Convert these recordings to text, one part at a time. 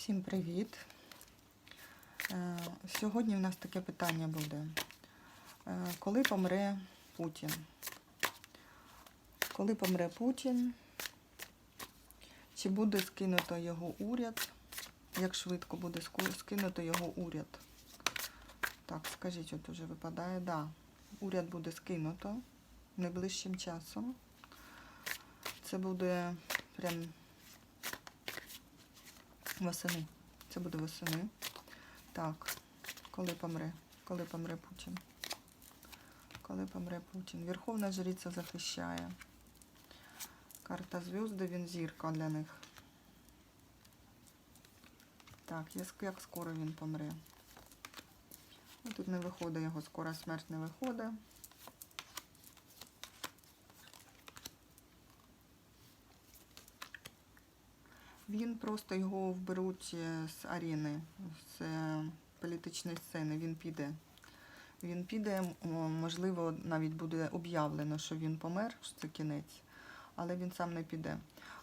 Всім привіт. Е, Сьогодні в нас таке питання буде. Е, Коли помре Путін? Коли помре Путін? Чи буде скинуто його уряд? Як швидко буде скинуто його уряд? Так, скажіть, от уже випадає. Да, уряд буде скинуто найближчим часом. Це буде прям Восени. Це буде восени. Так. Коли помре? Коли помре Путін? Коли помре Путін? Верховна жриця захищає. Карта зв'язки, він зірка для них. Так, як- скоро він помре? Ну, Тут не виходить його скора смерть не виходить. Він просто його вберуть е, з арени, з е, політичної сцени. Він піде. Він піде, можливо, навіть буде об'явлено, що він помер, що це кінець, але він сам не піде.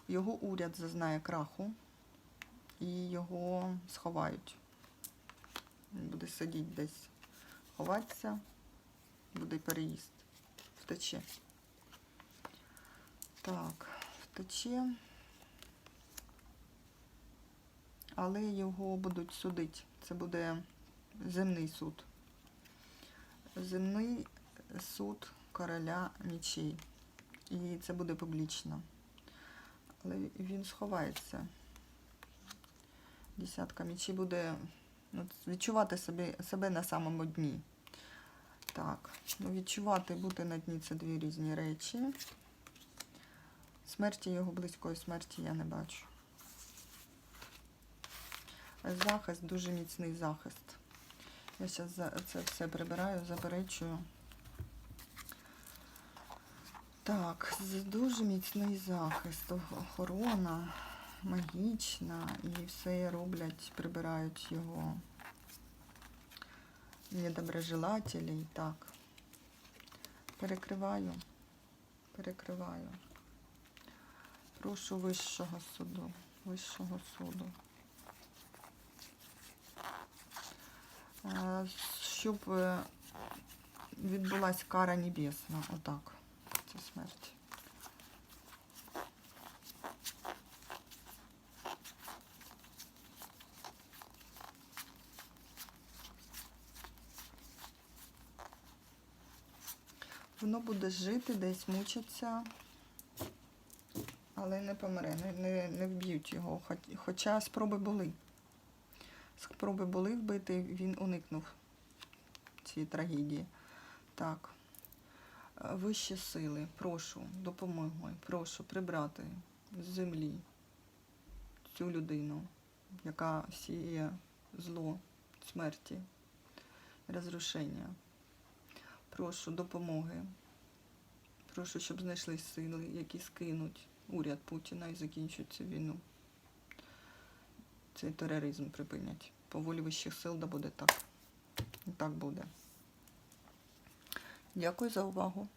Його уряд зазнає краху і його сховають. Він буде сидіти десь, ховатися, буде переїзд. Втече. Так, втече. Але його будуть судити. Це буде земний суд. Земний суд короля мічей. І це буде публічно. Але він сховається. Десятка мічей буде ну, відчувати себе, себе на самому дні. Так, ну відчувати бути на дні це дві різні речі. Смерті його близької смерті я не бачу. Захист, дуже міцний захист. Я зараз це все прибираю, заперечую. Так, дуже міцний захист, охорона, магічна, і все роблять, прибирають його недоброжелателей. Так. Перекриваю, перекриваю. Прошу вищого суду, вищого суду. Щоб е, відбулась кара небесна. Отак. Це смерть. Воно буде жити, десь мучиться, але не помре, не, не, не вб'ють його. Хоч- Хоча спроби були. Спроби були вбити, він уникнув цієї трагедії. Так. Е, Вищі сили, прошу, допомоги, прошу прибрати з землі цю людину, яка сіє зло, смерті, розрушення. Прошу допомоги. Прошу, щоб знайшли сили, які скинуть уряд Путіна і закінчать цю війну цей тероризм припинять. По волі вищих сил да буде так. І так буде. Дякую за увагу.